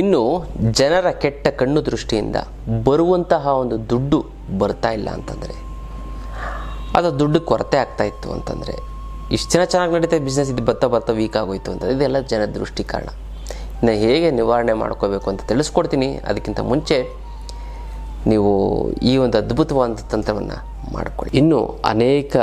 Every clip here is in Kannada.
ಇನ್ನು ಜನರ ಕೆಟ್ಟ ಕಣ್ಣು ದೃಷ್ಟಿಯಿಂದ ಬರುವಂತಹ ಒಂದು ದುಡ್ಡು ಬರ್ತಾ ಇಲ್ಲ ಅಂತಂದರೆ, ಅದು ದುಡ್ಡು ಕೊರತೆ ಆಗ್ತಾ ಇತ್ತು ಅಂತಂದರೆ, ಇಷ್ಟು ಜನ ಚೆನ್ನಾಗಿ ನಡೀತಾ ಬಿಸ್ನೆಸ್ ಇದು ಬರ್ತಾ ಬರ್ತಾ ವೀಕ್ ಆಗೋಯ್ತು ಅಂತ ಇದೆಲ್ಲ ಜನ ದೃಷ್ಟಿ ಕಾರಣ. ಇನ್ನು ಹೇಗೆ ನಿವಾರಣೆ ಮಾಡ್ಕೋಬೇಕು ಅಂತ ತಿಳಿಸ್ಕೊಡ್ತೀನಿ. ಅದಕ್ಕಿಂತ ಮುಂಚೆ ನೀವು ಈ ಒಂದು ಅದ್ಭುತವಾದ ತಂತ್ರವನ್ನು ಮಾಡಿಕೊಳ್ಳಿ. ಇನ್ನು ಅನೇಕ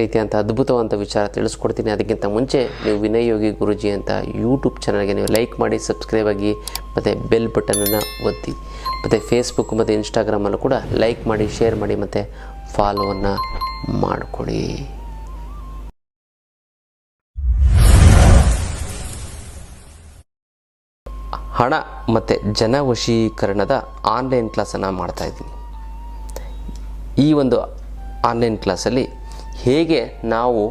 ರೀತಿಯಂಥ ಅದ್ಭುತವಂತ ವಿಚಾರ ತಿಳಿಸ್ಕೊಡ್ತೀನಿ. ಅದಕ್ಕಿಂತ ಮುಂಚೆ ನೀವು ವಿನಯ್ ಯೋಗಿ ಗುರುಜಿ ಅಂತ ಯೂಟ್ಯೂಬ್ ಚಾನಲ್ಗೆ ನೀವು ಲೈಕ್ ಮಾಡಿ ಸಬ್ಸ್ಕ್ರೈಬ್ ಆಗಿ, ಮತ್ತು ಬೆಲ್ ಬಟನನ್ನು ಒತ್ತಿ, ಮತ್ತು ಫೇಸ್ಬುಕ್ ಮತ್ತು ಇನ್ಸ್ಟಾಗ್ರಾಮಲ್ಲೂ ಕೂಡ ಲೈಕ್ ಮಾಡಿ ಶೇರ್ ಮಾಡಿ, ಮತ್ತು ಫಾಲೋವನ್ನು ಮಾಡಿಕೊಡಿ. ಹಣ ಮತ್ತು ಜನವಶೀಕರಣದ ಆನ್ಲೈನ್ ಕ್ಲಾಸನ್ನು ಮಾಡ್ತಾಯಿದ್ದೀನಿ ಈ ಒಂದು ಆನ್ಲೈನ್ ಕ್ಲಾಸಲ್ಲಿ ಹೇಗೆ ನಾವು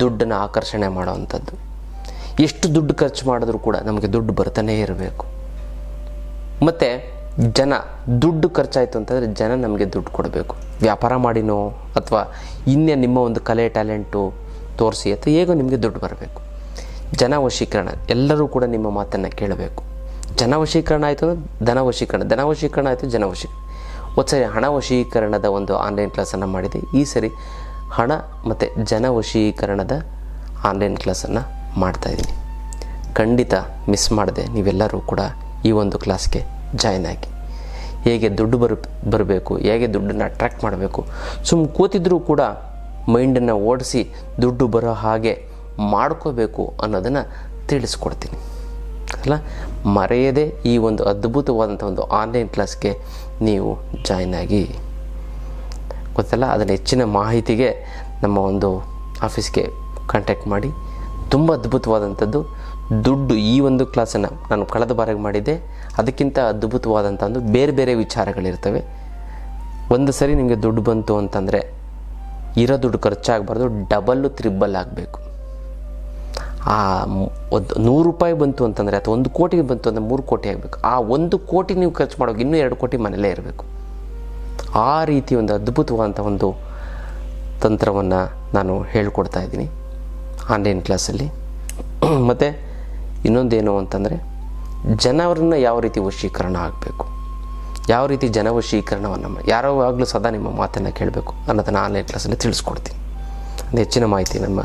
ದುಡ್ಡನ್ನು ಆಕರ್ಷಣೆ ಮಾಡೋವಂಥದ್ದು ಎಷ್ಟು ದುಡ್ಡು ಖರ್ಚು ಮಾಡಿದ್ರೂ ಕೂಡ ನಮಗೆ ದುಡ್ಡು ಬರ್ತಾನೇ ಇರಬೇಕು. ಮತ್ತು ಜನ ದುಡ್ಡು ಖರ್ಚಾಯಿತು ಅಂತಂದರೆ ಜನ ನಮಗೆ ದುಡ್ಡು ಕೊಡಬೇಕು. ವ್ಯಾಪಾರ ಮಾಡಿನೋ ಅಥವಾ ಇನ್ನೇ ನಿಮ್ಮ ಒಂದು ಕಲೆ, ಟ್ಯಾಲೆಂಟು ತೋರಿಸಿ ಅಥವಾ ಹೇಗೋ ನಿಮಗೆ ದುಡ್ಡು ಬರಬೇಕು. ಜನ ವಶೀಕರಣ, ಎಲ್ಲರೂ ಕೂಡ ನಿಮ್ಮ ಮಾತನ್ನು ಕೇಳಬೇಕು. ಜನ ವಶೀಕರಣ ಆಯಿತು ಅಂದರೆ ಧನ ವಶೀಕರಣ ಧನ ವಶೀಕರಣ ಆಯಿತು ಜನ ವಶೀಕರಣ. ಒಂದು ಸರಿ ಹಣ ವಶೀಕರಣದ ಒಂದು ಆನ್ಲೈನ್ ಕ್ಲಾಸನ್ನು ಮಾಡಿದೆ. ಈ ಸರಿ ಹಣ ಮತ್ತು ಜನ ವಶೀಕರಣದ ಆನ್ಲೈನ್ ಕ್ಲಾಸನ್ನು ಮಾಡ್ತಾಯಿದ್ದೀನಿ ಖಂಡಿತ ಮಿಸ್ ಮಾಡದೆ ನೀವೆಲ್ಲರೂ ಕೂಡ ಈ ಒಂದು ಕ್ಲಾಸ್ಗೆ ಜಾಯ್ನ್ ಆಗಿ. ಹೇಗೆ ದುಡ್ಡು ಬರು, ಬರಬೇಕು, ಹೇಗೆ ದುಡ್ಡನ್ನು ಅಟ್ರ್ಯಾಕ್ಟ್ ಮಾಡಬೇಕು ಸುಮ್ಮ ಕೂತಿದ್ರೂ ಕೂಡ ಮೈಂಡನ್ನು ಓಡಿಸಿ ದುಡ್ಡು ಬರೋ ಹಾಗೆ ಮಾಡ್ಕೋಬೇಕು ಅನ್ನೋದನ್ನು ತಿಳಿಸ್ಕೊಡ್ತೀನಿ. ಅಲ್ಲ? ಮರೆಯದೆ ಈ ಒಂದು ಅದ್ಭುತವಾದಂಥ ಒಂದು ಆನ್ಲೈನ್ ಕ್ಲಾಸ್ಗೆ ನೀವು ಜಾಯ್ನ್ ಆಗಿ ಗೊತ್ತಲ್ಲ? ಅದನ್ನು ಹೆಚ್ಚಿನ ಮಾಹಿತಿಗೆ ನಮ್ಮ ಒಂದು ಆಫೀಸ್ಗೆ ಕಾಂಟ್ಯಾಕ್ಟ್ ಮಾಡಿ. ತುಂಬ ಅದ್ಭುತವಾದಂಥದ್ದು. ದುಡ್ಡು ಈ ಒಂದು ಕ್ಲಾಸನ್ನು ನಾನು ಕಳೆದ ಬಾರಿಗೆ ಮಾಡಿದ್ದೆ. ಅದಕ್ಕಿಂತ ಅದ್ಭುತವಾದಂಥ ಒಂದು ಬೇರೆ ಬೇರೆ ವಿಚಾರಗಳಿರ್ತವೆ. ಒಂದು ಸರಿ ನಿಮಗೆ ದುಡ್ಡು ಬಂತು ಅಂತಂದರೆ ಇರೋ ದುಡ್ಡು ಖರ್ಚಾಗಬಾರ್ದು ಡಬಲ್ಲು ತ್ರಿಬಲ್ ಆಗಬೇಕು. ಆ ಒಂದು ನೂರು ರೂಪಾಯಿ ಬಂತು ಅಂತಂದರೆ ಅಥವಾ ಒಂದು ಕೋಟಿಗೆ ಬಂತು ಅಂದರೆ ಮೂರು ಕೋಟಿ ಆಗಬೇಕು. ಆ ಒಂದು ಕೋಟಿ ನೀವು ಖರ್ಚು ಮಾಡೋಕೆ ಇನ್ನೂ ಎರಡು ಕೋಟಿ ಮನೇಲೇ ಇರಬೇಕು. ಆ ರೀತಿ ಒಂದು ಅದ್ಭುತವಾದಂಥ ಒಂದು ತಂತ್ರವನ್ನು ನಾನು ಹೇಳ್ಕೊಡ್ತಾ ಇದ್ದೀನಿ ಆನ್ಲೈನ್ ಕ್ಲಾಸಲ್ಲಿ ಮತ್ತು ಇನ್ನೊಂದೇನು ಅಂತಂದರೆ ಜನವರನ್ನ ಯಾವ ರೀತಿ ವಶೀಕರಣ ಆಗಬೇಕು? ಯಾವ ರೀತಿ ಜನ ವಶೀಕರಣವನ್ನು ಯಾವಾಗಲೂ ಸದಾ ನಿಮ್ಮ ಮಾತನ್ನು ಕೇಳಬೇಕು. ಅನ್ನೋದನ್ನು ಆನ್ಲೈನ್ ಕ್ಲಾಸಲ್ಲಿ ತಿಳಿಸ್ಕೊಡ್ತೀನಿ. ಹೆಚ್ಚಿನ ಮಾಹಿತಿ ನಮ್ಮ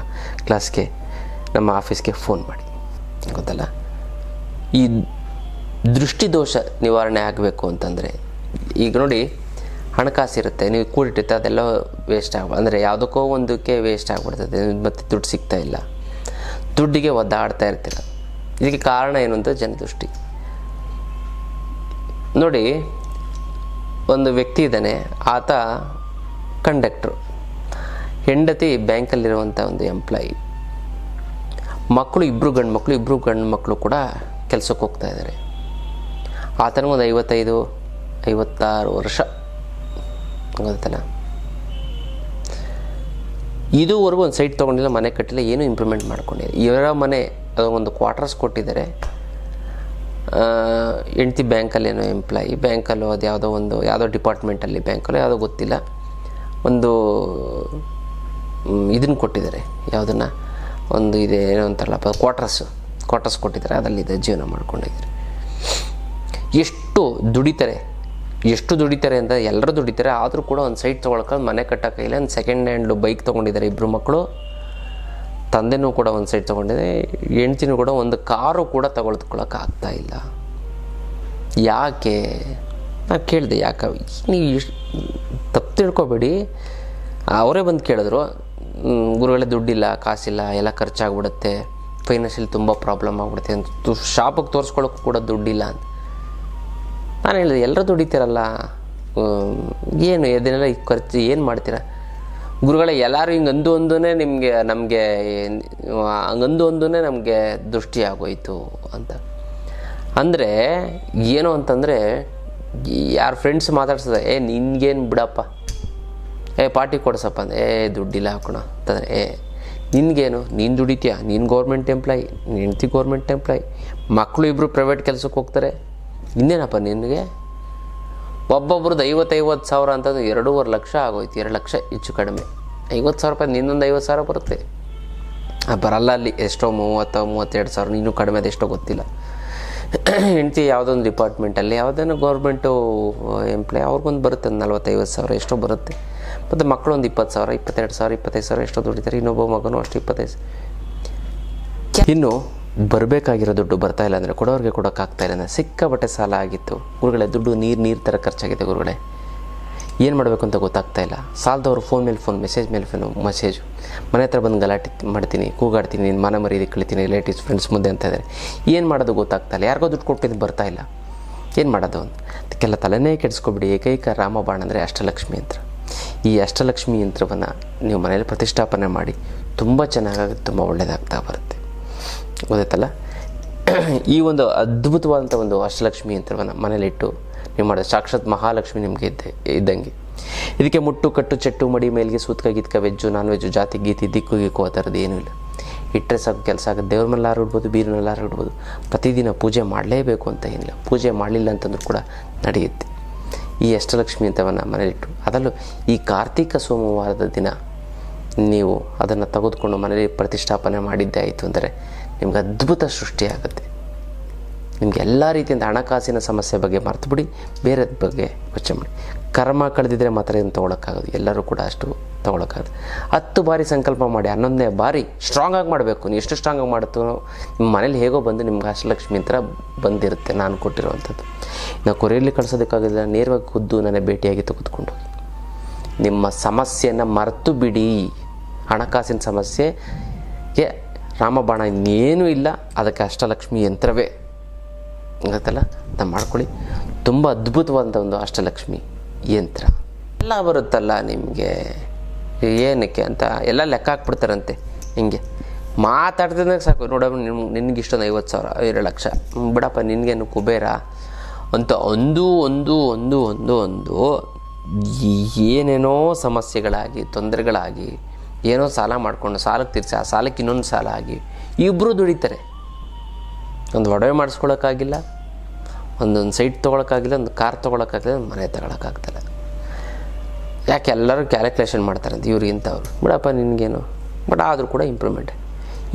ಕ್ಲಾಸ್ಗೆ ನಮ್ಮ ಆಫೀಸ್ಗೆ ಫೋನ್ ಮಾಡಿ. ಗೊತ್ತಲ್ಲ? ಈ ದೃಷ್ಟಿದೋಷ ನಿವಾರಣೆ ಆಗಬೇಕು ಅಂತಂದರೆ, ಈಗ ನೋಡಿ ಹಣಕಾಸು ಇರುತ್ತೆ ನೀವು ಕೂಡಿಟ್ಟಿರ್ತೀವಿ ಅದೆಲ್ಲ ವೇಸ್ಟ್ ಆಗ ಅಂದರೆ ಯಾವುದಕ್ಕೋ ಒಂದಕ್ಕೆ ವೇಸ್ಟ್ ಆಗಿಬಿಡ್ತದೆ. ಮತ್ತು ದುಡ್ಡು ಸಿಗ್ತಾ ಇಲ್ಲ. ದುಡ್ಡಿಗೆ ಒದ್ದಾಡ್ತಾ ಇರ್ತೀರ. ಇದಕ್ಕೆ ಕಾರಣ ಏನು ಅಂತ ಜನದೃಷ್ಟಿ. ನೋಡಿ, ಒಂದು ವ್ಯಕ್ತಿ ಇದ್ದಾನೆ, ಆತ ಕಂಡಕ್ಟ್ರು ಹೆಂಡತಿ ಬ್ಯಾಂಕಲ್ಲಿರುವಂಥ ಒಂದು ಎಂಪ್ಲಾಯಿ ಮಕ್ಕಳು ಇಬ್ಬರು ಗಂಡು ಮಕ್ಕಳು ಇಬ್ಬರು ಗಂಡು ಮಕ್ಕಳು ಕೂಡ ಕೆಲಸಕ್ಕೆ ಹೋಗ್ತಾ ಇದ್ದಾರೆ. ಆತನಿಗೊಂದು ಐವತ್ತೈದು, ಐವತ್ತಾರು ವರ್ಷ. ಗೊತ್ತಲ್ಲ ಇದುವರೆಗೂ ಒಂದು ಸೈಟ್ ತೊಗೊಂಡಿಲ್ಲ, ಮನೆ ಕಟ್ಟಿಲ್ಲ, ಏನೂ ಇಂಪ್ರೂವ್ಮೆಂಟ್ ಮಾಡ್ಕೊಂಡಿಲ್ಲ. ಇವರ ಮನೆ ಒಂದು ಕ್ವಾರ್ಟರ್ಸ್ ಕೊಟ್ಟಿದ್ದಾರೆ. ಹೆಂಡ್ತಿ ಬ್ಯಾಂಕಲ್ಲೇನೋ ಎಂಪ್ಲಾಯಿ ಬ್ಯಾಂಕಲ್ಲೋ ಅದು ಯಾವುದೋ ಒಂದು, ಯಾವುದೋ ಡಿಪಾರ್ಟ್ಮೆಂಟಲ್ಲಿ ಬ್ಯಾಂಕಲ್ಲೋ, ಯಾವುದೋ ಗೊತ್ತಿಲ್ಲ. ಒಂದು ಇದನ್ನು ಕೊಟ್ಟಿದ್ದಾರೆ. ಯಾವುದನ್ನು? ಒಂದು ಇದೆ, ಏನೋ ಅಂತಾರಲ್ಲಪ್ಪ ಕ್ವಾರ್ಟರ್ಸ್ ಕ್ವಾರ್ಟರ್ಸ್ ಕೊಟ್ಟಿದ್ದಾರೆ. ಅದರಲ್ಲಿದೆ ಜೀವನ ಮಾಡ್ಕೊಂಡಿದ್ದಾರೆ. ಎಷ್ಟು ದುಡಿತಾರೆ ಎಷ್ಟು ದುಡಿತಾರೆ ಅಂತ ಎಲ್ಲರೂ ದುಡಿತಾರೆ ಆದರೂ ಕೂಡ ಒಂದು ಸೈಟ್ ತೊಗೊಳ್ಕೊಂಡು ಮನೆ ಕಟ್ಟೋಕ್ಕಾಗಿಲ್ಲ ಒಂದು ಸೆಕೆಂಡ್ ಹ್ಯಾಂಡ್ ಬೈಕ್ ತೊಗೊಂಡಿದ್ದಾರೆ ಇಬ್ಬರು ಮಕ್ಕಳು ತಂದೆನೂ ಕೂಡ ಒಂದು ಸೈಟ್ ತೊಗೊಂಡಿದೆ ಹೆಂಡ್ತಿನೂ ಕೂಡ ಒಂದು ಕಾರು ಕೂಡ ತಗೊಳ್ಕೊಳಕ್ಕೆ ಆಗ್ತಾ ಇಲ್ಲ. ಯಾಕೆ? ನಾನು ಕೇಳಿದೆ ಯಾಕೆ? ನೀವು ಇಷ್ಟು ತಪ್ಪು ತಿಳ್ಕೊಬೇಡಿ. ಅವರೇ ಬಂದು ಕೇಳಿದ್ರು "ಹ್ಮ್, ಗುರುಗಳೇ ದುಡ್ಡಿಲ್ಲ ಕಾಸಿಲ್ಲ ಎಲ್ಲ ಖರ್ಚಾಗ್ಬಿಡುತ್ತೆ ಫೈನಾನ್ಷಿಯಲ್ ತುಂಬ ಪ್ರಾಬ್ಲಮ್ ಆಗ್ಬಿಡುತ್ತೆ ಅಂತ. ಶಾಪಿಗೆ ತೋರಿಸ್ಕೊಳ್ಳೋಕ್ಕೂ ಕೂಡ ದುಡ್ಡಿಲ್ಲ ಅಂತ. ನಾನು ಹೇಳಿದೆ, ಎಲ್ಲರೂ ದುಡಿತೀರಲ್ಲ. ಏನು ಇದನ್ನೆಲ್ಲ ಖರ್ಚು ಏನು ಮಾಡ್ತೀರಾ? ಗುರುಗಳೇ, ಎಲ್ಲರೂ ಹಿಂಗೆ ಅಂದು ಒಂದೇ ನಿಮಗೆ, ನಮಗೆ ಹಂಗಂದು ಒಂದೇ ನಮಗೆ ದೃಷ್ಟಿ ಆಗೋಯ್ತು ಅಂತ. ಅಂದರೆ, ಏನು ಅಂತಂದರೆ, ಯಾರ ಫ್ರೆಂಡ್ಸ್ ಮಾತಾಡ್ಸದ, ಏ, ನಿನ್ಗೇನು ಬಿಡಪ್ಪ. ಏ, ಪಾರ್ಟಿ ಕೊಡ್ಸಪ್ಪ ಅಂದ್ರೆ ಏ, ದುಡ್ಡಿಲ್ಲ ಹಾಕೋಣ. ಅಂತಂದರೆ, ಏ, ನಿನ್ಗೇನು? ನೀನು ದುಡಿತೀಯ? ನೀನು ಗೌರ್ಮೆಂಟ್ ಎಂಪ್ಲಾಯಿ ಹೆಂಡ್ತಿ ಗೌರ್ಮೆಂಟ್ ಎಂಪ್ಲಾಯಿ ಮಕ್ಕಳು ಇಬ್ಬರು ಪ್ರೈವೇಟ್ ಕೆಲಸಕ್ಕೆ ಹೋಗ್ತಾರೆ ಇನ್ನೇನಪ್ಪ ನಿನಗೆ? ಒಬ್ಬೊಬ್ರದ್ದು ಐವತ್ತೈವತ್ತು ಸಾವಿರ ಅಂತಂದು ಎರಡೂವರೆ ಲಕ್ಷ ಆಗೋಯ್ತು, ಎರಡು ಲಕ್ಷ ಹೆಚ್ಚು ಕಡಿಮೆ. ಐವತ್ತು ಸಾವಿರ ರೂಪಾಯಿ ನಿನ್ನೊಂದು ಐವತ್ತು ಸಾವಿರ ಬರುತ್ತೆ. ಬರಲ್ಲ ಅಲ್ಲಿ, ಎಷ್ಟೋ ಮೂವತ್ತು, ಮೂವತ್ತೆರಡು ಸಾವಿರ, ಇನ್ನೂ ಕಡಿಮೆ ಅದೆಷ್ಟೋ ಗೊತ್ತಿಲ್ಲ. ಹೆಂಡತಿ ಯಾವುದೊಂದು ಡಿಪಾರ್ಟ್ಮೆಂಟಲ್ಲಿ ಯಾವುದೇನೋ ಗೌರ್ಮೆಂಟು ಎಂಪ್ಲಾಯ್, ಅವ್ರಿಗೊಂದು ಬರುತ್ತೆ, ಒಂದು ನಲ್ವತ್ತೈವತ್ತು ಸಾವಿರ ಎಷ್ಟೋ ಬರುತ್ತೆ. ಮತ್ತು ಮಕ್ಕಳು ಒಂದು ಇಪ್ಪತ್ತು ಸಾವಿರ, ಇಪ್ಪತ್ತೆರಡು ಸಾವಿರ, ಇಪ್ಪತ್ತೈದು ಸಾವಿರ ಎಷ್ಟೋ ದುಡಿತಾರೆ, ಇನ್ನೊಬ್ಬ ಮಗನೂ ಅಷ್ಟು ಇಪ್ಪತ್ತೈದು. ಇನ್ನು ಬರಬೇಕಾಗಿರೋ ದುಡ್ಡು ಬರ್ತಾ ಇಲ್ಲ ಅಂದರೆ ಕೊಡೋರಿಗೆ ಕೊಡೋಕ್ಕಾಗ್ತಾ ಇಲ್ಲ ಅಂದರೆ ಸಾಲ ಆಗಿತ್ತು. ಗುರುಗಳೇ, ದುಡ್ಡು ನೀರು ನೀರು ಥರ ಖರ್ಚಾಗಿದೆ ಗುರುಗಳೇ. ಏನು ಮಾಡಬೇಕು ಅಂತ ಗೊತ್ತಾಗ್ತಾ ಇಲ್ಲ. ಸಾಲದವ್ರು ಫೋನ್ ಮೇಲೆ ಫೋನ್ ಮೆಸೇಜ್ ಮೇಲೆ ಫೋನು ಮೆಸೇಜು ಮನೆ ಹತ್ರ ಬಂದು ಗಲಾಟೆ ಮಾಡ್ತೀನಿ, ಕೂಗಾಡ್ತೀನಿ ನಿನ್ನ ಮನ ಮರೀದಿ ಕಳಿತೀನಿ ರಿಲೇಟಿವ್ಸ್ ಫ್ರೆಂಡ್ಸ್ ಮುಂದೆ ಅಂತ ಇದ್ದಾರೆ ಏನು ಮಾಡೋದು ಗೊತ್ತಾಗ್ತಾ ಇಲ್ಲ. ಯಾರಿಗೋ ದುಡ್ಡು ಕೊಟ್ಟಿದ್ದು ಬರ್ತಾ ಇಲ್ಲ. ಏನು ಮಾಡೋದು ಅಂತ. ಅದಕ್ಕೆಲ್ಲ ತಲೆನೇ ಕೆಡಿಸ್ಕೊಬಿಡಿ. ಏಕೈಕ ರಾಮಬಾಣ ಅಂದರೆ ಅಷ್ಟಲಕ್ಷ್ಮಿ ಯಂತ್ರ. ಈ ಅಷ್ಟಲಕ್ಷ್ಮಿ ಯಂತ್ರವನ್ನು ನೀವು ಮನೇಲಿ ಪ್ರತಿಷ್ಠಾಪನೆ ಮಾಡಿ, ತುಂಬ ಚೆನ್ನಾಗಾಗುತ್ತೆ, ತುಂಬ ಒಳ್ಳೆಯದಾಗ್ತಾ ಬರುತ್ತೆ. ಗೊತ್ತಾಯ್ತಲ್ಲ ಈ ಒಂದು ಅದ್ಭುತವಾದಂಥ ಒಂದು ಅಷ್ಟಲಕ್ಷ್ಮಿ ಯಂತ್ರವನ್ನು ಮನೇಲಿಟ್ಟು ನೀವು ಮಾಡೋದು ಸಾಕ್ಷಾತ್ ಮಹಾಲಕ್ಷ್ಮಿ ನಿಮಗೆ ಇದ್ದೆ, ಇದ್ದಂಗೆ. ಇದಕ್ಕೆ ಮುಟ್ಟು, ಕಟ್ಟು, ಚೆಟ್ಟು, ಮಡಿ, ಮೇಲ್ಗೆ ಸೂತ್ಕ, ಗೀತ್ಕ, ವೆಜ್ಜು ನಾನ್ ವೆಜ್ಜು ಜಾತಿ, ಗೀತಿ, ದಿಕ್ಕು, ಗಿಕ್ಕು ಆ ಥರದ್ದು ಏನೂ ಇಲ್ಲ. ಇಟ್ಟರೆ ಸಾಕು, ಕೆಲಸ ಆಗುತ್ತೆ. ದೇವ್ರ ಮೇಲಾರು ಇಡ್ಬೋದು ಬೀರಿನಲ್ಲಾರು ಇಡ್ಬೋದು. ಪ್ರತಿದಿನ ಪೂಜೆ ಮಾಡಲೇಬೇಕು ಅಂತ ಏನಿಲ್ಲ. ಪೂಜೆ ಮಾಡಲಿಲ್ಲ ಅಂತಂದ್ರೂ ಕೂಡ ನಡೆಯುತ್ತೆ. ಈ ಅಷ್ಟಲಕ್ಷ್ಮಿ ಅಂತವನ್ನು ಮನೇಲಿಟ್ಟು ಅದರಲ್ಲೂ ಈ ಕಾರ್ತಿಕ ಸೋಮವಾರದ ದಿನ ನೀವು ಅದನ್ನು ತೆಗೆದುಕೊಂಡು ಮನೇಲಿ ಪ್ರತಿಷ್ಠಾಪನೆ ಮಾಡಿದ್ದೇ ಆಯಿತು ಅಂದರೆ ನಿಮ್ಗೆ ಅದ್ಭುತ ಸೃಷ್ಟಿಯಾಗುತ್ತೆ ನಿಮಗೆ ಎಲ್ಲ ರೀತಿಯಿಂದ ಹಣಕಾಸಿನ ಸಮಸ್ಯೆ ಬಗ್ಗೆ ಮರೆತು ಬಿಡಿ ಬೇರೆ ಬಗ್ಗೆ ಯೋಚನೆ ಮಾಡಿ. ಕರ್ಮ ಕಳೆದಿದ್ರೆ ಮಾತ್ರ ಇದನ್ನು ತೊಗೊಳಕ್ಕಾಗೋದು, ಎಲ್ಲರೂ ಕೂಡ ಅಷ್ಟು ತೊಗೊಳಕ್ಕಾಗುತ್ತೆ ಹತ್ತು ಬಾರಿ ಸಂಕಲ್ಪ ಮಾಡಿ, ಹನ್ನೊಂದನೇ ಬಾರಿ ಸ್ಟ್ರಾಂಗಾಗಿ ಮಾಡಬೇಕು. ನೀವು ಎಷ್ಟು ಸ್ಟ್ರಾಂಗಾಗಿ ಮಾಡುತ್ತೋ ನಿಮ್ಮ ಮನೇಲಿ ಹೇಗೋ ಬಂದು ನಿಮ್ಗೆ ಅಷ್ಟಲಕ್ಷ್ಮಿ ಅಂತ ಬಂದಿರುತ್ತೆ ನಾನು ಕೊಟ್ಟಿರುವಂಥದ್ದು. ನಾವು ಕೊರಿಯಲ್ಲಿ ಕಳಿಸೋದಕ್ಕಾಗಿಲ್ಲ, ನೇರವಾಗಿ ಖುದ್ದು ನನ್ನ ಭೇಟಿಯಾಗಿ ತೆಗೆದುಕೊಂಡು ನಿಮ್ಮ ಸಮಸ್ಯೆಯನ್ನು ಮರೆತು ಬಿಡಿ. ಹಣಕಾಸಿನ ಸಮಸ್ಯೆಗೆ ರಾಮಬಾಣ ಇನ್ನೇನೂ ಇಲ್ಲ. ಅದಕ್ಕೆ ಅಷ್ಟಲಕ್ಷ್ಮಿ ಯಂತ್ರವೇ. ಗೊತ್ತಲ್ಲ ನಾನು ಮಾಡ್ಕೊಳ್ಳಿ. ತುಂಬ ಅದ್ಭುತವಾದಂಥ ಒಂದು ಅಷ್ಟಲಕ್ಷ್ಮಿ ಯಂತ್ರ. ಎಲ್ಲ ಬರುತ್ತಲ್ಲ ನಿಮಗೆ? ಏನಕ್ಕೆ ಅಂತ ಎಲ್ಲ ಲೆಕ್ಕ ಹಾಕ್ಬಿಡ್ತಾರಂತೆ. ಹಿಂಗೆ. ಮಾತಾಡ್ತಿದ್ದಾಗ ಸಾಕು. ನೋಡಮ್ಮ ನಿಮ್ಗೆ ನಿನ್ಗೆ ಇಷ್ಟೊಂದು ಐವತ್ತು ಸಾವಿರ, ಎರಡು ಲಕ್ಷ. ಬಿಡಪ್ಪ ನಿನಗೇನು ಕುಬೇರ? ಅಂತ ಒಂದು ಒಂದು ಒಂದು ಒಂದು ಒಂದು ಏನೇನೋ ಸಮಸ್ಯೆಗಳಾಗಿ, ತೊಂದರೆಗಳಾಗಿ ಏನೋ ಸಾಲ ಮಾಡಿಕೊಂಡು ಸಾಲಕ್ಕೆ ತೀರಿಸಿ, ಆ ಸಾಲಕ್ಕೆ ಇನ್ನೊಂದು ಸಾಲ ಆಗಿ ಇಬ್ಬರು ದುಡಿತಾರೆ. ಒಂದು ಒಡವೆ ಮಾಡಿಸ್ಕೊಳಕ್ಕಾಗಿಲ್ಲ, ಒಂದೊಂದು ಸೈಟ್ ತೊಗೊಳಕ್ಕಾಗಿಲ್ಲ, ಒಂದು ಕಾರ್ ತೊಗೊಳಕ್ಕಾಗಿಲ್ಲ, ಒಂದು ಮನೆ ತಗೊಳಕ್ಕಾಗ್ತಿಲ್ಲ ಯಾಕೆ ಎಲ್ಲರೂ ಕ್ಯಾಲ್ಕುಲೇಷನ್ ಮಾಡ್ತಾರಂತೆ ಇವ್ರು ಇಂಥವ್ರು. ಬಿಡಪ್ಪ ನಿನಗೇನು? ಬಟ್ ಆದರೂ ಕೂಡ ಇಂಪ್ರೂವ್ಮೆಂಟ್.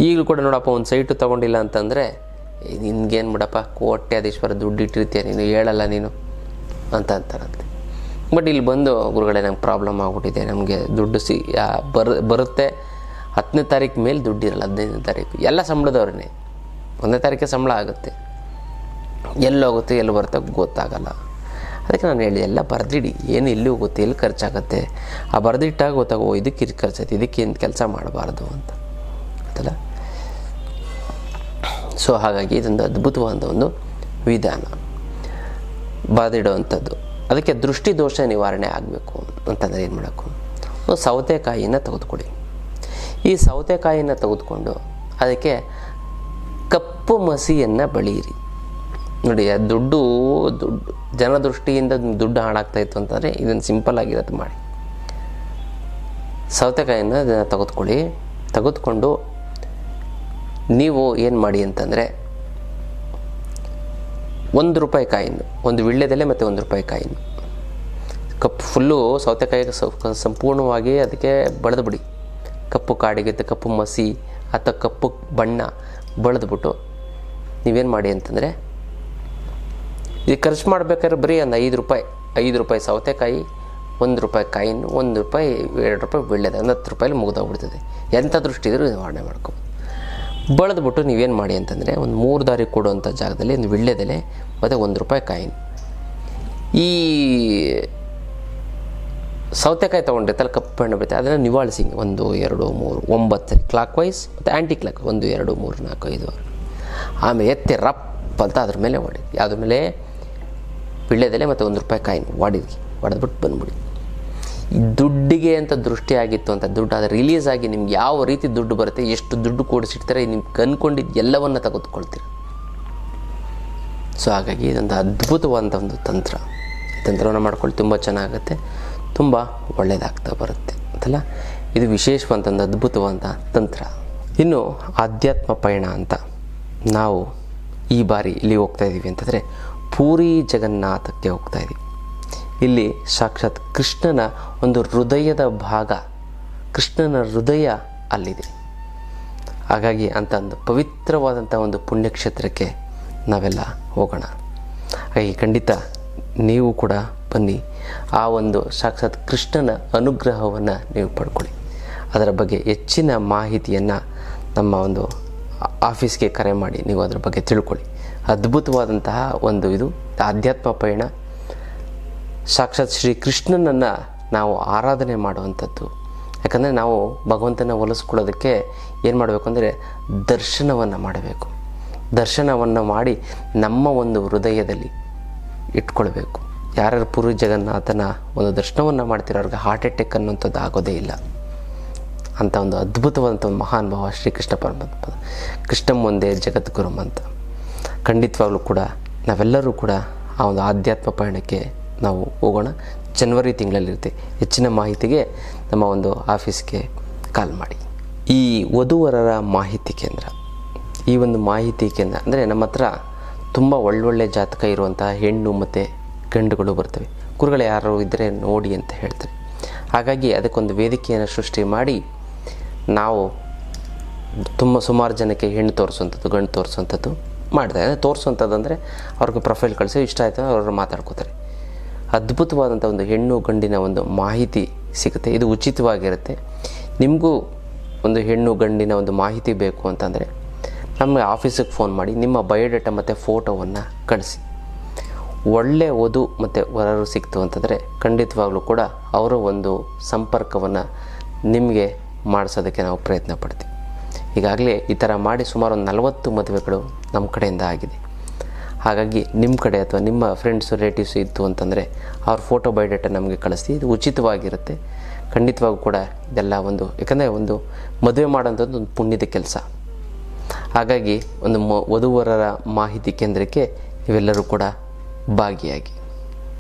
ಈಗಲೂ ಕೂಡ ನೋಡಪ್ಪ, ಒಂದು ಸೈಟು ತೊಗೊಂಡಿಲ್ಲ ಅಂತಂದರೆ ನಿನಗೇನು ಬಿಡಪ್ಪ, ಕೋಟ್ಯಾಧೀಶ್ವರ ದುಡ್ಡು ಇಟ್ಟಿರ್ತೀಯ ನೀನು, ಹೇಳಲ್ಲ ನೀನು ಅಂತ ಅಂತಾರಂತೆ ಬಟ್ ಇಲ್ಲಿ ಬಂದು ಗುರುಗಳೇ, ನಂಗೆ ಪ್ರಾಬ್ಲಮ್ ಆಗಿಬಿಟ್ಟಿದೆ. ನಮಗೆ ದುಡ್ಡು ಸಿ ಬರ್, ಬರುತ್ತೆ. ಹತ್ತನೇ ತಾರೀಕು ಮೇಲೆ ದುಡ್ಡು ಇರಲ್ಲ, ಹದಿನೈದನೇ ತಾರೀಕು ಎಲ್ಲ ಸಂಬಳದವ್ರನ್ನೇ. ಒಂದನೇ ತಾರೀಕೆ ಸಂಬಳ ಆಗುತ್ತೆ. ಎಲ್ಲಿ ಹೋಗುತ್ತೆ, ಎಲ್ಲಿ ಬರುತ್ತೆ ಗೊತ್ತಾಗಲ್ಲ. ಅದಕ್ಕೆ ನಾನು ಹೇಳಿ ಎಲ್ಲ ಬರೆದಿಡಿ. ಏನು ಎಲ್ಲಿ ಹೋಗುತ್ತೆ ಎಲ್ಲಿ ಖರ್ಚಾಗುತ್ತೆ. ಆ ಬರೆದಿಟ್ಟಾಗ ಗೊತ್ತಾಗ, ಓ, ಇದಕ್ಕೆ ಇದು ಖರ್ಚೈತೆ ಇದಕ್ಕೆ ಏನು ಕೆಲಸ ಮಾಡಬಾರ್ದು ಅಂತ. ಗೊತ್ತಲ್ಲ? ಸೊ ಹಾಗಾಗಿ ಇದೊಂದು ಅದ್ಭುತವಾದ ಒಂದು ವಿಧಾನ. ಬರೆದಿಡುವಂಥದ್ದು. ಅದಕ್ಕೆ ದೃಷ್ಟಿ ದೋಷ ನಿವಾರಣೆ ಆಗಬೇಕು ಅಂತಂದರೆ ಏನು ಮಾಡಬೇಕು? ಒಂದು ಸೌತೆಕಾಯಿಯನ್ನು ತೆಗೆದುಕೊಡಿ. ಈ ಸೌತೆಕಾಯಿಯನ್ನು ತೆಗೆದುಕೊಂಡು ಅದಕ್ಕೆ ಕಪ್ಪು ಮಸಿಯನ್ನು ಬಳಿಯಿರಿ. ನೋಡಿ ದುಡ್ಡು ದುಡ್ಡು ಜನ ದೃಷ್ಟಿಯಿಂದ ದುಡ್ಡು ಹಾಳಾಗ್ತಾ ಇತ್ತು ಅಂತಂದರೆ ಇದನ್ನು ಸಿಂಪಲ್ ಆಗಿರೋದು ಮಾಡಿ. ಸೌತೆಕಾಯಿಯನ್ನು ತೆಗೆದುಕೊಳ್ಳಿ. ತೆಗೆದುಕೊಂಡು ನೀವು ಏನು ಮಾಡಿ ಅಂತಂದರೆ ಒಂದು ರೂಪಾಯಿ ಕಾಯಿನ್, ಒಂದು ವಿಳ್ಳೆದೆಲೆ ಮತ್ತು ಒಂದು ರೂಪಾಯಿ ಕಾಯಿನ್. ಕಪ್ಪು ಫುಲ್ಲು ಸೌತೆಕಾಯಿ ಸಂಪೂರ್ಣವಾಗಿ ಅದಕ್ಕೆ ಬಳದು ಬಿಡಿ. ಕಪ್ಪು ಕಾಡಿಗೆ ಕಪ್ಪು ಮಸಿ ಅಥವಾ ಕಪ್ಪು ಬಣ್ಣ ಬಳಿದ್ಬಿಟ್ಟು ನೀವೇನು ಮಾಡಿ ಅಂತಂದರೆ ಇದು ಖರ್ಚು ಮಾಡ್ಬೇಕಾದ್ರೆ ಬರೀ ಒಂದು ಐದು ರೂಪಾಯಿ ಐದು ರೂಪಾಯಿ ಸೌತೆಕಾಯಿ, ಒಂದು ರೂಪಾಯಿ ಕಾಯಿನ್, ಒಂದು ರೂಪಾಯಿ, ಎರಡು ರೂಪಾಯಿ ಬೆಳ್ಳೆದ ಒಂದು ಹತ್ತು ರೂಪಾಯಲ್ಲಿ ಮುಗಿದೋಗ್ಬಿಡ್ತದೆ. ಎಂಥ ದೃಷ್ಟಿ ಇದ್ರೂ ನಿವಾರಣೆ ಮಾಡ್ಕೊ ಬಳದ್ಬಿಟ್ಟು ನೀವೇನು ಮಾಡಿ ಅಂತಂದರೆ ಒಂದು ಮೂರು ದಾರಿ ಕೊಡುವಂಥ ಜಾಗದಲ್ಲಿ, ಒಂದು ವಿಳ್ಳೆದೆಲೆ ಮತ್ತು ಒಂದು ರೂಪಾಯಿ ಕಾಯಿನ್. ಈ ಸೌತೆಕಾಯಿ ತೊಗೊಂಡಿರ್ತಲ್ಲ ಕಪ್ಪು ಹಣ್ಣು ಬರುತ್ತೆ ಅದನ್ನು ನಿವಾಳಿಸಿ ಒಂದು, ಎರಡು, ಮೂರು, ಒಂಬತ್ತು ಕ್ಲಾಕ್ ವೈಸ್ ಮತ್ತು ಆ್ಯಂಟಿ ಕ್ಲಾಕ್ ಒಂದು, ಎರಡು, ಮೂರು, ನಾಲ್ಕು, ಐದು, ಆರು. ಆಮೇಲೆ ಎತ್ತಿ ರಪ್ ಅಂತ ಅದ್ರ ಮೇಲೆ ಹೊಡಿ ಯಾವುದ್ರ ಮೇಲೆ ವಿಳ್ಳೆದೆಲೆ ಮತ್ತು ಒಂದು ರೂಪಾಯಿ ಕಾಯಿನ್ ಹೊಡಿದ್ವಿ ಹೊಡೆದ್ಬಿಟ್ಟು ಬಂದ್ಬಿಡಿ. ದುಡ್ಡಿಗೆ ಅಂತ ದೃಷ್ಟಿ ಆಗಿತ್ತು ಅಂತ ದುಡ್ಡು. ಅದು ರಿಲೀಸ್ ಆಗಿ ನಿಮ್ಗೆ ಯಾವ ರೀತಿ ದುಡ್ಡು ಬರುತ್ತೆ, ಎಷ್ಟು ದುಡ್ಡು ಕೊಡಿಸಿಡ್ತಾರೆ ನಿಮ್ಗೆ ಅನ್ಕೊಂಡಿದ್ದು ಎಲ್ಲವನ್ನ ತೆಗೆದುಕೊಳ್ತೀರ. ಸೊ ಹಾಗಾಗಿ ಇದೊಂದು ಅದ್ಭುತವಾದಂಥ ಒಂದು ತಂತ್ರ. ತಂತ್ರವನ್ನು ಮಾಡ್ಕೊಳ್ಳಿ, ತುಂಬ ಚೆನ್ನಾಗುತ್ತೆ, ತುಂಬ ಒಳ್ಳೆಯದಾಗ್ತಾ ಬರುತ್ತೆ ಅಂತಲ್ಲ? ಇದು ವಿಶೇಷವಾದಂಥ ಒಂದು ಅದ್ಭುತವಾದಂಥ ತಂತ್ರ. ಇನ್ನು ಆಧ್ಯಾತ್ಮ ಪಯಣ ಅಂತ ನಾವು ಈ ಬಾರಿ ಇಲ್ಲಿ ಹೋಗ್ತಾ ಇದ್ದೀವಿ ಅಂತಂದರೆ ಪೂರಿ ಜಗನ್ನಾಥಕ್ಕೆ ಹೋಗ್ತಾ ಇದ್ದೀವಿ ಇಲ್ಲಿ ಸಾಕ್ಷಾತ್ ಕೃಷ್ಣನ ಒಂದು ಹೃದಯದ ಭಾಗ, ಕೃಷ್ಣನ ಹೃದಯ ಅಲ್ಲಿದೆ. ಹಾಗಾಗಿ ಅಂಥ ಒಂದು ಪವಿತ್ರವಾದಂಥ ಒಂದು ಪುಣ್ಯಕ್ಷೇತ್ರಕ್ಕೆ ನಾವೆಲ್ಲ ಹೋಗೋಣ. ಹಾಗೆ ಖಂಡಿತ ನೀವು ಕೂಡ ಬನ್ನಿ. ಆ ಒಂದು ಸಾಕ್ಷಾತ್ ಕೃಷ್ಣನ ಅನುಗ್ರಹವನ್ನು ನೀವು ಪಡ್ಕೊಳ್ಳಿ. ಅದರ ಬಗ್ಗೆ ಹೆಚ್ಚಿನ ಮಾಹಿತಿಯನ್ನು ನಮ್ಮ ಒಂದು ಆಫೀಸ್ಗೆ ಕರೆ ಮಾಡಿ ನೀವು ಅದರ ಬಗ್ಗೆ ತಿಳ್ಕೊಳ್ಳಿ. ಅದ್ಭುತವಾದಂತಹ ಒಂದು ಇದು ಆಧ್ಯಾತ್ಮ ಪಯಣ ಸಾಕ್ಷಾತ್ ಶ್ರೀ ಕೃಷ್ಣನನ್ನು ನಾವು ಆರಾಧನೆ ಮಾಡುವಂಥದ್ದು. ಯಾಕಂದರೆ ನಾವು ಭಗವಂತನ ಒಲಿಸ್ಕೊಳ್ಳೋದಕ್ಕೆ ಏನು ಮಾಡಬೇಕು ಅಂದರೆ ದರ್ಶನವನ್ನು ಮಾಡಬೇಕು. ದರ್ಶನವನ್ನು ಮಾಡಿ ನಮ್ಮ ಒಂದು ಹೃದಯದಲ್ಲಿ ಇಟ್ಕೊಳ್ಬೇಕು. ಯಾರ್ಯಾರು ಪೂರ್ವ ಜಗನ್ನಾಥನ ಒಂದು ದರ್ಶನವನ್ನು ಮಾಡ್ತಿರೋ ಅವ್ರಿಗೆ ಹಾರ್ಟ್ ಅಟ್ಯಾಕ್ ಅನ್ನುವಂಥದ್ದು ಆಗೋದೇ ಇಲ್ಲ. ಅಂತ ಒಂದು ಅದ್ಭುತವಾದಂಥ ಒಂದು ಮಹಾನ್ ಭಾವ ಶ್ರೀಕೃಷ್ಣ ಪರಮಾತ್ಮ ಕೃಷ್ಣ ಮುಂದೆ ಜಗದ್ಗುರುಮ್ ಅಂತ. ಖಂಡಿತವಾಗ್ಲೂ ಕೂಡ ನಾವೆಲ್ಲರೂ ಕೂಡ ಆ ಒಂದು ಆಧ್ಯಾತ್ಮ ಪಯಣಕ್ಕೆ ನಾವು ಹೋಗೋಣ. ಜನವರಿ ತಿಂಗಳಲ್ಲಿರುತ್ತೆ. ಹೆಚ್ಚಿನ ಮಾಹಿತಿಗೆ ನಮ್ಮ ಒಂದು ಆಫೀಸ್ಗೆ ಕಾಲ್ ಮಾಡಿ. ಈ ವಧುವರರ ಮಾಹಿತಿ ಕೇಂದ್ರ. ಈ ಒಂದು ಮಾಹಿತಿ ಕೇಂದ್ರ ಅಂದರೆ ನಮ್ಮ ಹತ್ರ ತುಂಬ ಒಳ್ಳೊಳ್ಳೆ ಜಾತಕ ಇರುವಂತಹ ಹೆಣ್ಣು ಮತ್ತು ಗಂಡುಗಳು ಬರ್ತವೆ. ಕುರುಗಳು ಯಾರು ಇದ್ದರೆ ನೋಡಿ ಅಂತ ಹೇಳ್ತಾರೆ. ಹಾಗಾಗಿ ಅದಕ್ಕೊಂದು ವೇದಿಕೆಯನ್ನು ಸೃಷ್ಟಿ ಮಾಡಿ ನಾವು ತುಂಬ ಸುಮಾರು ಜನಕ್ಕೆ ಹೆಣ್ಣು ತೋರಿಸುವಂಥದ್ದು, ಗಂಡು ತೋರಿಸುವಂಥದ್ದು ಮಾಡಿದೆ ಅಂದರೆ ತೋರಿಸುವಂಥದ್ದು ಅಂದರೆ ಅವ್ರಿಗೆ ಪ್ರೊಫೈಲ್ ಕಳಿಸಿ, ಇಷ್ಟ ಆಯಿತು ಅವರು ಮಾತಾಡ್ಕೋತಾರೆ. ಅದ್ಭುತವಾದಂಥ ಒಂದು ಹೆಣ್ಣು ಗಂಡಿನ ಒಂದು ಮಾಹಿತಿ ಸಿಗುತ್ತೆ. ಇದು ಉಚಿತವಾಗಿರುತ್ತೆ. ನಿಮಗೂ ಒಂದು ಹೆಣ್ಣು ಗಂಡಿನ ಒಂದು ಮಾಹಿತಿ ಬೇಕು ಅಂತಂದರೆ ನಮ್ಮ ಆಫೀಸಿಗೆ ಫೋನ್ ಮಾಡಿ, ನಿಮ್ಮ ಬಯೋಡೇಟಾ ಮತ್ತು ಫೋಟೋವನ್ನು ಕಳಿಸಿ. ಒಳ್ಳೆ ಓದು ಮತ್ತು ವರರು ಸಿಕ್ತು ಅಂತಂದರೆ ಖಂಡಿತವಾಗಲೂ ಕೂಡ ಅವರ ಒಂದು ಸಂಪರ್ಕವನ್ನು ನಿಮಗೆ ಮಾಡಿಸೋದಕ್ಕೆ ನಾವು ಪ್ರಯತ್ನ ಪಡ್ತೀವಿ. ಈಗಾಗಲೇ ಈ ಥರ ಮಾಡಿ ಸುಮಾರು ಒಂದು ನಲವತ್ತು ಮದುವೆಗಳು ನಮ್ಮ ಕಡೆಯಿಂದ ಆಗಿದೆ. ಹಾಗಾಗಿ ನಿಮ್ಮ ಕಡೆ ಅಥವಾ ನಿಮ್ಮ ಫ್ರೆಂಡ್ಸ್ ರಿಲೇಟಿವ್ಸ್ ಇತ್ತು ಅಂತಂದರೆ ಅವ್ರ ಫೋಟೋ ಬಯೋಡೇಟಾ ನಮಗೆ ಕಳಿಸಿ. ಇದು ಉಚಿತವಾಗಿರುತ್ತೆ. ಖಂಡಿತವಾಗೂ ಕೂಡ ಇದೆಲ್ಲ ಒಂದು, ಯಾಕಂದರೆ ಒಂದು ಮದುವೆ ಮಾಡೋಂಥದ್ದು ಒಂದು ಪುಣ್ಯದ ಕೆಲಸ. ಹಾಗಾಗಿ ಒಂದು ಮ, ವಧುವರರ ಮಾಹಿತಿ ಕೇಂದ್ರಕ್ಕೆ ಇವೆಲ್ಲರೂ ಕೂಡ ಭಾಗಿಯಾಗಿ.